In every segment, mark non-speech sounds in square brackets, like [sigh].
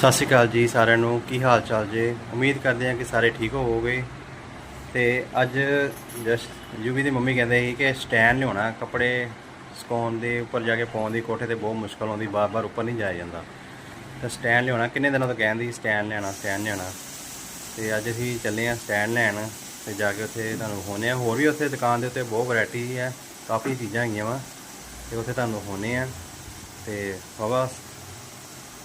ਸਤਿ ਸ਼੍ਰੀ ਅਕਾਲ ਜੀ ਸਾਰਿਆਂ ਨੂੰ। ਕੀ ਹਾਲ ਚਾਲ ਜੇ? ਉਮੀਦ ਕਰਦੇ ਹਾਂ ਕਿ ਸਾਰੇ ਠੀਕ ਹੋਵੋਗੇ। ਤੇ ਅੱਜ ਜਸਟ ਯੂਵੀ ਦੀ ਮੰਮੀ ਕਹਿੰਦੇ ਸੀ ਕਿ ਸਟੈਂਡ ਲਿਆਉਣਾ, ਕੱਪੜੇ ਸੁਕਾਉਣ ਦੇ ਉੱਪਰ ਜਾ ਕੇ ਪਾਉਣ ਦੀ ਕੋਠੇ ਤੇ ਬਹੁਤ ਮੁਸ਼ਕਲ ਆਉਂਦੀ, ਬਾਰ-ਬਾਰ ਉੱਪਰ ਨਹੀਂ ਜਾਇਆ ਜਾਂਦਾ। ਤਾਂ ਸਟੈਂਡ ਲਿਆਉਣਾ, ਕਿੰਨੇ ਦਿਨਾਂ ਤੋਂ ਕਹਿੰਦੀ ਸਟੈਂਡ ਲਿਆਉਣਾ ਸਟੈਂਡ ਲਿਆਉਣਾ। ਤੇ ਅੱਜ ਅਸੀਂ ਚੱਲੇ ਹਾਂ ਸਟੈਂਡ ਲੈਣ ਤੇ ਜਾ ਕੇ ਉੱਥੇ ਤੁਹਾਨੂੰ ਹੋਣੇ ਆ ਹੋਰ ਵੀ ਉੱਥੇ ਦੁਕਾਨ ਦੇ ਉੱਤੇ ਬਹੁਤ ਵੈਰਾਈਟੀ ਹੈ, ਕਾਫੀ ਚੀਜ਼ਾਂ ਹੈਗੀਆਂ ਵਾ। ਤੇ ਉੱਥੇ ਤੁਹਾਨੂੰ ਹੋਣੇ ਆ ਤੇ ਬਾਬਾ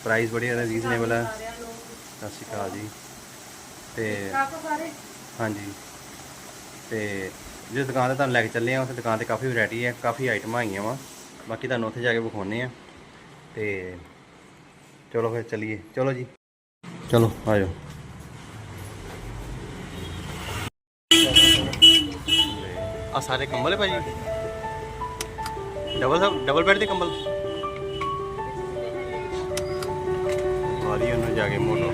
ਪ੍ਰਾਈਸ ਬੜੀ ਜ਼ਿਆਦਾ ਰੀਜ਼ਨੇਬਲ ਹੈ ਸਤਿ ਸ਼੍ਰੀ ਅਕਾਲ ਜੀ। ਤੇ ਹਾਂਜੀ। ਤੇ ਜਿਸ ਦੁਕਾਨ ਤੇ ਤੁਹਾਨੂੰ ਲੈ ਕੇ ਚੱਲੇ ਆ ਉਸ ਦੁਕਾਨ ਤੇ ਕਾਫੀ ਵੈਰਾਈਟੀ ਹੈ ਕਾਫੀ ਆਈਟਮਾਂ ਹੈਗੀਆਂ ਵਾ। ਬਾਕੀ ਤੁਹਾਨੂੰ ਉੱਥੇ ਜਾ ਕੇ ਵਿਖਾਉਣੇ ਆ। ਤੇ ਚਲੋ ਫਿਰ ਚੱਲੀਏ। ਚਲੋ ਜੀ। ਚਲੋ ਆਜੋ। ਆ ਸਾਰੇ ਕੰਬਲ ਹੈ ਭਾਜੀ? ਡਬਲ ਡਬਲ ਬੈੱਡ ਦੇ ਕੰਬਲ? ਵਾਰੀ ਉਹਨੂੰ ਜਾ ਕੇ ਮੋੜੋ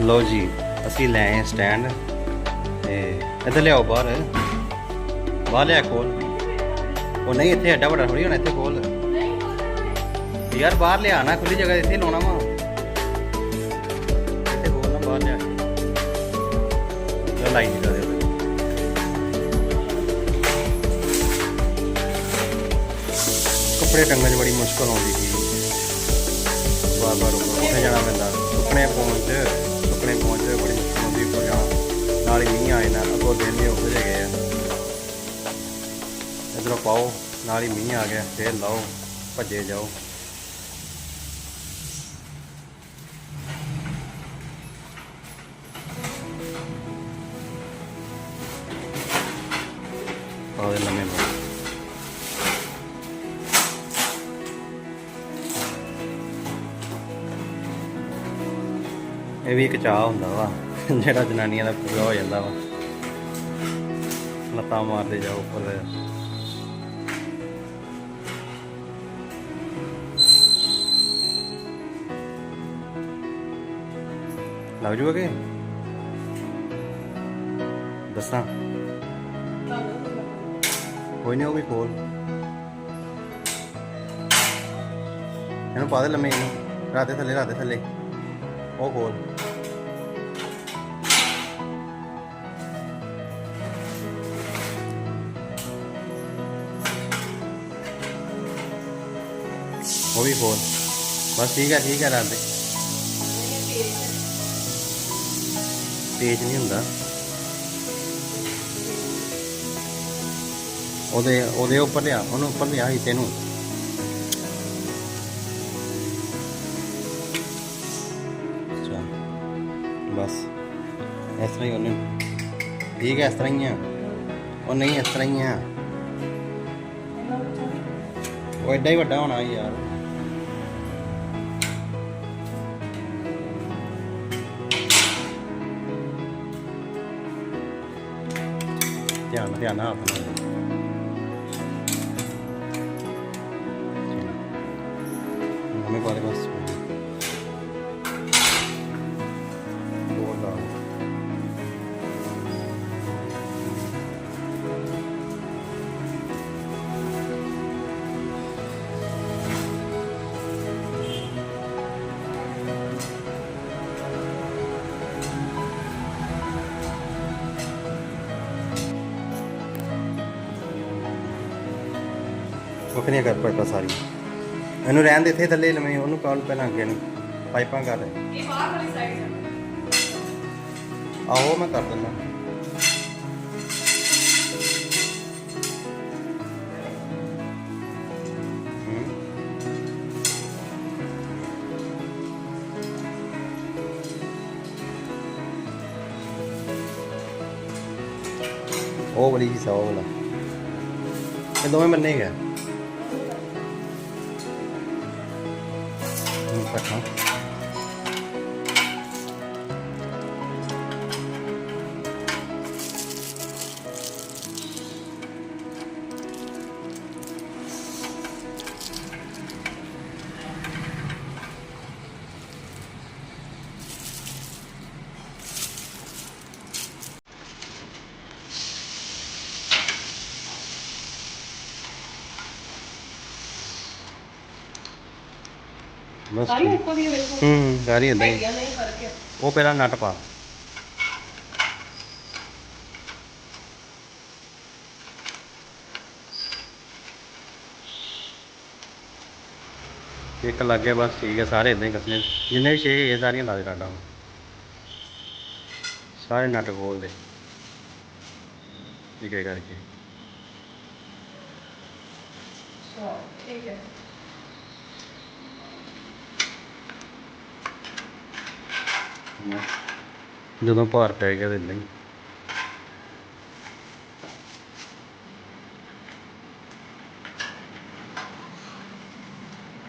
ਲਓ ਜੀ। ਅਸੀਂ ਲੈ ਆਏ ਸਟੈਂਡ ਤੇ ਇੱਥੇ ਲਿਆਓ ਬਾਹਰ। ਬਾਹਰ ਲਿਆ ਕੋਲ ਉਹ ਨਹੀਂ, ਇੱਥੇ ਐਡਾ ਵੱਡਾ ਥੋੜੀ ਹੋਣਾ, ਇੱਥੇ ਕੋਲ ਯਾਰ ਬਾਹਰ ਲਿਆ ਨਾ ਖੁੱਲੀ ਜਗ੍ਹਾ ਇੱਥੇ ਲਾਉਣਾ ਵਾ। ਇੱਥੇ ਕੋਲ ਨਾ, ਬਾਹਰ ਲਿਆ। ਚਲ ਲਾਈ ਦੀ ਕਰੇ ਕੱਪੜੇ ਟੰਗਣ 'ਚ ਬੜੀ ਮੁਸ਼ਕਲ ਆਉਂਦੀ ਸੀ। ਬਾਰ ਬਾਰ ਉੱਥੇ ਜਾਣਾ ਪੈਂਦਾ। ਸੁੱਕਣੇ ਪਹੁੰਚ ਸੁੱਕਣੇ ਪਹੁੰਚ ਬੜੀ ਮੁਸ਼ਕਲ ਹੁੰਦੀ, ਉੱਪਰ ਨਾਲ ਹੀ ਮੀਂਹ ਆਏ ਨਾ ਅੱਗੋਂ ਦਿਨ ਵੀ ਹੋ ਗਏ ਆ। ਇਧਰੋਂ ਪਾਓ, ਨਾਲ ਹੀ ਮੀਂਹ ਆ ਗਿਆ, ਫੇਰ ਲਾਓ, ਭੱਜੇ ਜਾਓ। ਆਵੇ ਲੰਮੇ ਇਹ ਵੀ ਇੱਕ ਚਾਹ ਹੁੰਦਾ ਵਾ, ਜਿਹੜਾ ਜਨਾਨੀਆਂ ਦਾ ਪੂਰਾ ਹੋ ਜਾਂਦਾ ਵਾ। ਲੱਤਾਂ ਮਾਰਦੇ ਜਾਓ ਉੱਪਰ। ਲੱਗ ਜੂਗਾ ਕਿ? ਦੱਸਾਂ। ਕੋਈ ਨਹੀਂ ਉਹ ਕੋਲ ਇਹਨੂੰ ਪਾ ਦੇ ਲੰਮੇ ਇਹਨੂੰ। ਰਾਤੇ ਥੱਲੇ ਰਾਤੇ ਥੱਲੇ। ਉਹ ਕੋਲ ਉਹ ਵੀ ਕੋਲ ਬਸ ਠੀਕ ਹੈ ਠੀਕ ਹੈ ਰਾਤੇ ਤੇਜ਼ ਨਹੀਂ ਹੁੰਦਾ। ਉਹਦੇ ਉਹਦੇ ਉੱਪਰ ਲਿਆ, ਉਹਨੂੰ ਉੱਪਰ ਲਿਆ ਹਿੱਸੇ ਨੂੰ ਇਸ ਤਰ੍ਹਾਂ ਹੀ ਉਹਨੇ ਠੀਕ ਹੈ ਇਸ ਤਰ੍ਹਾਂ ਹੀ ਆ ਉਹ ਨਹੀਂ ਇਸ ਤਰ੍ਹਾਂ ਹੀ ਆ ਉਹ ਐਡਾ ਹੀ ਵੱਡਾ ਹੋਣਾ ਯਾਰ ਧਿਆਨ ਨਾਲ ਧਿਆਨ ਨਾਲ ਹੱਥ ਨਾਲ हमें पहले बस ਵੱਖਰੀਆਂ ਕਰ ਪਾਈਪਾਂ ਸਾਰੀ। ਇਹਨੂੰ ਰਹਿਣ ਦੇ ਇੱਥੇ ਥੱਲੇ ਲਵੇਂ ਉਹਨੂੰ ਕਾਲ ਪਹਿਲਾਂ ਅੱਗੇ ਨੂੰ? ਪਾਈਪਾਂ ਕਰ। ਇਹ ਬਾਹਰ ਵਾਲੀ ਸਾਈਡ ਹੈ ਆਹੋ, ਮੈਂ ਕਰ ਦਿੰਦਾ। ਉਹ ਵਾਲੀ ਹਿੱਸਾ, ਉਹ ਵਾਲਾ। ਇਹ ਦੋਵੇਂ ਬੰਨੇ ਗਿਆ ਬਸ ਸਾਰੀ ਠੀਕ। ਇੱਕੋ ਦੀ ਵੇਖੋ ਹੂੰ ਸਾਰੀ ਇਦਾਂ ਹੀ। ਹੈਗੀਆਂ ਨਹੀਂ ਫ਼ਰਕ ਹੈ। ਉਹ ਪਹਿਲਾਂ ਨਟ ਪਾ। ਇੱਕ ਲੱਗ ਗਿਆ ਬਸ ਠੀਕ ਹੈ ਸਾਰੇ ਇਦਾਂ ਹੀ ਕੱਸਣੇ ਜਿੰਨੇ ਵੀ ਛੇ ਇਹ ਸਾਰੀਆਂ ਲਾ ਦੇ ਟਾਟਾ ਸਾਰੇ ਨਟ ਖੋਲ ਦੇ। ਠੀਕ ਹੈ ਕਰਕੇ। ਸੋ ਠੀਕ ਹੈ। ਜਦੋਂ ਭਾਰ ਪੈ ਗਿਆ ਤੇ ਇਦਾਂ ਹੀ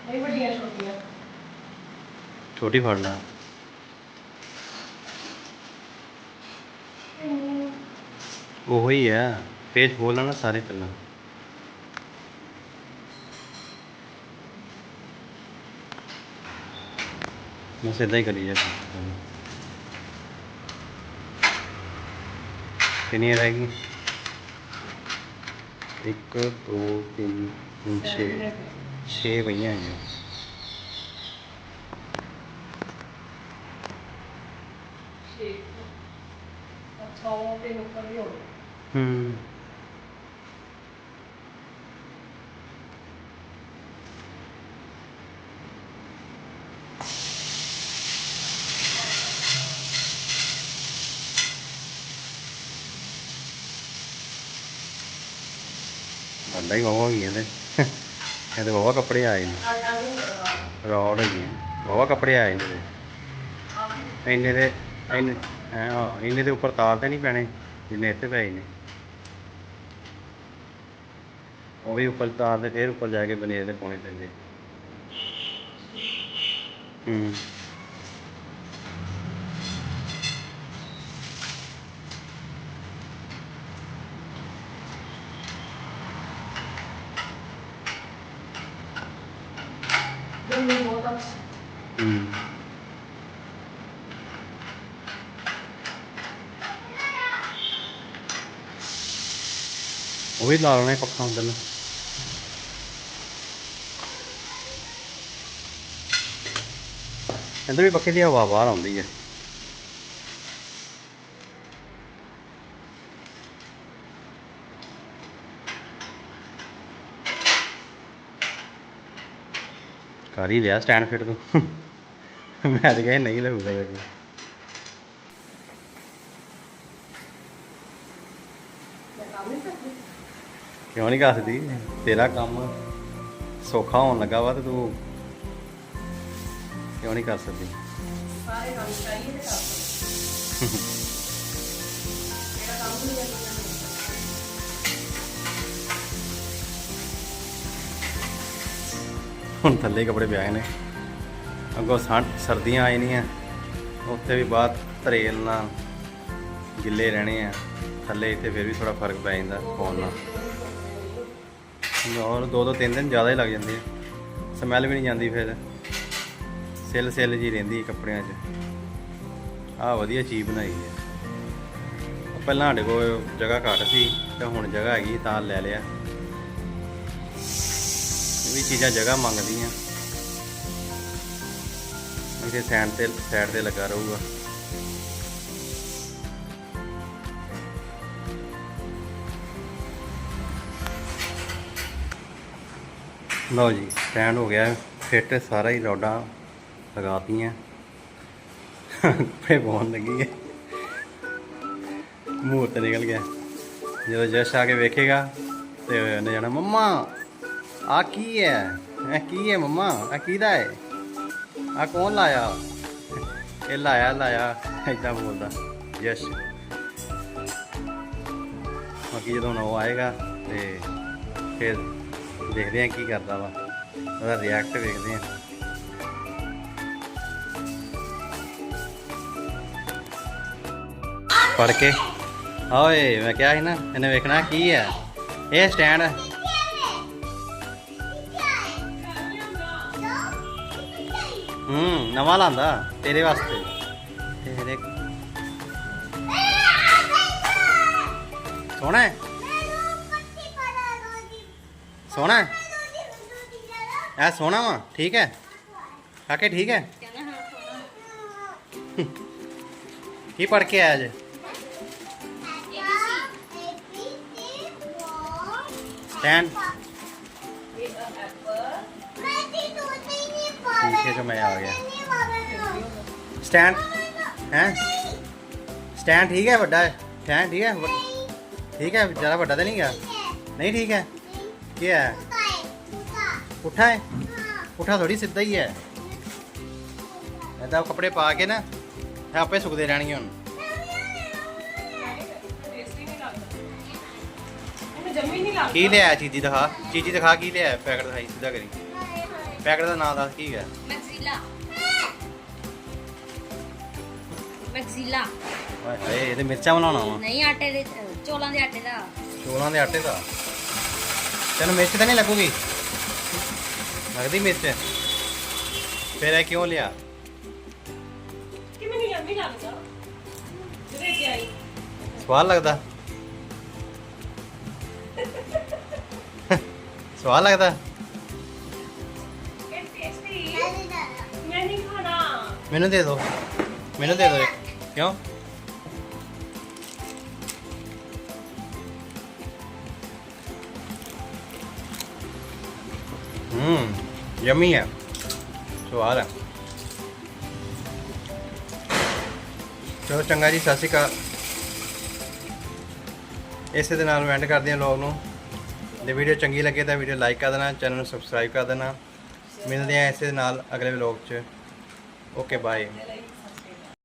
ਇਹ ਵੱਡੀਆਂ ਛੋਟੀਆਂ। ਛੋਟੀ ਫੜ ਲਾ। ਉਹੋ ਹੀ ਆ ਪੇਜ ਖੋਲਣਾ ਨਾ ਸਾਰੇ ਪਹਿਲਾਂ। ਬਸ ਇਦਾਂ ਹੀ ਕਰੀ ਜਾ। ਕਿੰਨੀਆਂ ਰਹਿ ਗਈਆਂ ਇੱਕ ਦੋ ਤਿੰਨ ਤਿੰਨ, ਛੇ ਛੇ ਪਈਆਂ ਹੈਗੀਆਂ ਹੀ ਵਾਵਾ ਗਈਆਂ ਤੇ ਇਹਦੇ ਵਾਵਾ ਕੱਪੜੇ ਆਏ ਨੇ। ਰੌੜ ਹੈਗੀ ਵਾਵਾ ਕੱਪੜੇ ਆਏ ਨੇ। ਇੰਨੇ ਦੇ, ਇੰਨੇ ਇੰਨੇ ਦੇ ਉੱਪਰ ਤਾਰ ਤੇ ਨਹੀਂ ਪੈਣੇ, ਜਿੰਨੇ ਇੱਥੇ ਪਏ ਨੇ। ਉਹ ਵੀ ਉੱਪਰ ਤਾਰ ਦੇ ਫੇਰ ਉੱਪਰ ਜਾ ਕੇ ਬਨੇਰ ਦੇ ਪਾਉਣੇ ਪੈਂਦੇ। ਹੂੰ। ਗੰਦੀ ਬਹੁਤ ਆ। ਹੂੰ। ਉਹ ਵੀ ਲਾ ਲੈਣਾ ਪੱਖਾ ਅੰਦਰ ਨੂੰ। ਅੰਦਰ ਵੀ ਪੱਖੇ ਦੀ ਹਵਾ ਬਾਹਰ ਆਉਂਦੀ ਹੈ। ਕਰ ਹੀ ਲਿਆ ਸਟੈਂਡ ਫਿੱਟ ਤੂੰ। ਮੈਂ ਤਾਂ ਕਿਹਾ ਨਹੀਂ ਲੱਗੂਗਾ ਕਰਦੀ ਕਿਉਂ ਨਹੀਂ ਕਰਦੀ ਤੇਰਾ ਕੰਮ ਸੌਖਾ ਹੋਣ ਲੱਗਾ ਵਾ ਤੇ ਤੂੰ ਕਿਉਂ ਨਹੀਂ ਕਰ ਸਕਦੀ? ਸਾਰੇ ਕੰਮ ਚਾਹੀਏ ਤੇ ਕਰ ਸਕਦੇ। [laughs] ਮੇਰਾ ਕੰਮ ਨਹੀਂ ਕਰਨਾ। ਹੁਣ ਥੱਲੇ ਕੱਪੜੇ ਪਿਆਏ ਨੇ ਅੱਗੋਂ ਸੰ ਸਰਦੀਆਂ ਆਈ ਨਹੀਂ ਆ ਉੱਥੇ ਵੀ ਬਾਅਦ ਧਰੇਲ ਨਾਲ ਗਿੱਲੇ ਰਹਿਣੇ ਆ। ਥੱਲੇ ਇੱਥੇ ਫਿਰ ਵੀ ਥੋੜਾ ਫ਼ਰਕ ਪੈ ਜਾਂਦਾ ਪਾਉਣ ਨਾਲ। ਔਰ ਦੋ ਦੋ ਤਿੰਨ ਦਿਨ ਜ਼ਿਆਦਾ ਹੀ ਲੱਗ ਜਾਂਦੇ ਆ। ਸਮੈਲ ਵੀ ਨਹੀਂ ਜਾਂਦੀ ਫਿਰ। ਸਿੱਲ ਸਿੱਲ ਜੀ ਰਹਿੰਦੀ ਕੱਪੜਿਆਂ 'ਚ। ਆਹ ਵਧੀਆ ਚੀਜ਼ ਬਣਾਈ ਹੈ ਪਹਿਲਾਂ ਸਾਡੇ ਕੋਲ ਜਗ੍ਹਾ ਘੱਟ ਸੀ ਤੇ ਹੁਣ ਜਗ੍ਹਾ ਹੈਗੀ ਤਾਂ ਲੈ ਲਿਆ। ਵੀ ਚੀਜ਼ਾਂ ਜਗ੍ਹਾ ਮੰਗਦੀਆਂ। ਇਹਦੇ ਸਾਈਡ ਤੇ ਸਾਈਡ ਤੇ ਲੱਗਾ ਰਹੂਗਾ। ਲਓ ਜੀ ਸਟੈਂਡ ਹੋ ਗਿਆ। ਫਿੱਟ ਸਾਰਾ ਹੀ ਰੋਡਾਂ ਲਗਾਤੀਆਂ ਕੱਪੜੇ ਪਾਉਣ ਲੱਗੀ ਹੈ। ਮੂਹਰ ਤੇ ਨਿਕਲ ਗਿਆ। ਜਦੋਂ ਜਸ਼ ਆ ਕੇ ਵੇਖੇਗਾ ਤੇ ਉਹਨੇ ਜਾਣਾ, ਮੰਮਾ! ਆ ਕੀ ਹੈ? ਇਹ ਕੀ ਹੈ ਮੰਮਾ? ਆ ਕਿਹਦਾ ਹੈ? ਆ ਕੌਣ ਲਾਇਆ? ਇਹ ਲਾਇਆ ਲਾਇਆ, ਏਦਾਂ ਬੋਲਦਾ। ਯਸ਼। ਬਾਕੀ ਜਦੋਂ ਹੁਣ ਉਹ ਆਏਗਾ ਤੇ ਫਿਰ ਦੇਖਦੇ ਆ ਕੀ ਕਰਦਾ ਵਾ। ਉਹਦਾ ਰਿਐਕਟ ਵੇਖਦੇ ਆ ਪੜ ਕੇ। ਓਏ, ਮੈਂ ਕਿਹਾ ਸੀ ਨਾ, ਇਹਨੇ ਵੇਖਣਾ ਕੀ ਹੈ? ਇਹ ਸਟੈਂਡ ਹੂੰ ਨਵਾਂ ਲਾਂਦਾ ਤੇਰੇ ਵਾਸਤੇ। ਤੇਰੇ ਸੋਹਣਾ ਹੈ? ਸੋਹਣਾ ਹੈ? ਇਹ ਸੋਹਣਾ ਵਾ ਠੀਕ ਹੈ? ਕਾਕੇ ਠੀਕ ਹੈ? ਕੀ ਪੜ ਕੇ ਆਇਆ ਅੱਜ? ਸਟੈਂਡ पीछे जो मैं आ गया स्टैंड हैं स्टैंड ठीक है बड़ा है स्टैंड ठीक है ब- ठीक है ज़्यादा बड़ा तो नहीं गया नहीं ठीक है क्या है पुट्ठा है पुट्ठा थोड़ी सीधा ही है ऐसा कपड़े पा के ना ਇਹ ਆਪੇ ਸੁੱਕਦੇ ਰਹਿਣਗੇ ਹੁਣ ਟੇਸਟੀ ਨਹੀਂ ਲੱਗਦਾ ਇਹਨੂੰ ਜੰਮੀ ਨਹੀਂ ਲੱਗਦਾ ਕੀ ਲਿਆ ਚੀਜ਼ੀ ਦਿਖਾ ਚੀਜ਼ੀ ਦਿਖਾ ਕੀ ਲਿਆ ਪੈਕਟ ਦਿਖਾਈ ਸਿੱਧਾ ਕਰੀ ਪੈਕਟ ਦਾ ਨਾਮ ਦੱਸ ਕੀ ਹੈ ਮੈਕਸੀਲਾ। ਮੈਕਸੀਲਾ। ਓਏ ਹਾਏ ਇਹ ਤੇ ਮਿਰਚਾਂ ਬਣਾਉਣਾ ਵਾ। ਨਹੀਂ ਆਟੇ ਦੇ ਚੌਲਾਂ ਦੇ ਆਟੇ ਦਾ। ਚੋਲਾਂ ਦੇ ਆਟੇ ਦਾ? ਤੈਨੂੰ ਮਿਰਚ ਤਾਂ ਨਹੀਂ ਲੱਗੂਗੀ? ਲੱਗਦੀ ਮਿਰਚ? ਫਿਰ ਇਹ ਕਿਉਂ ਲਿਆ? ਕਿ ਮੈਨੂੰ ਯੰਮੀ ਲੱਗਦਾ। ਜਿਹੜੇ ਕਿ ਆਈ? ਸਵਾਦ ਲੱਗਦਾ? [laughs] ਸਵਾਦ ਲੱਗਦਾ? ਮੈਨੂੰ ਦੇ ਦਿਓ ਮੈਨੂੰ ਦੇ ਦਿਓ ਇੱਕ ਕਿਉਂ ਹੂੰ ਯਮੀ ਹੈ ਸਵਾਦ ਹੈ ਚਲੋ ਚੰਗਾ ਜੀ ਸਤਿ ਸ਼੍ਰੀ ਅਕਾਲ ਇਸੇ ਦੇ ਨਾਲ ਐਂਡ ਕਰਦੇ ਹਾਂ ਲੋਗ ਨੂੰ। ਜੇ ਵੀਡੀਓ ਚੰਗੀ ਲੱਗੇ ਤਾਂ ਵੀਡੀਓ ਲਾਈਕ ਕਰ ਦੇਣਾ ਚੈਨਲ ਨੂੰ ਸਬਸਕ੍ਰਾਈਬ ਕਰ ਦੇਣਾ। ਮਿਲਦੇ ਹਾਂ ਇਸੇ ਦੇ ਨਾਲ ਅਗਲੇ ਵਲੌਗ 'ਚ। Okay bye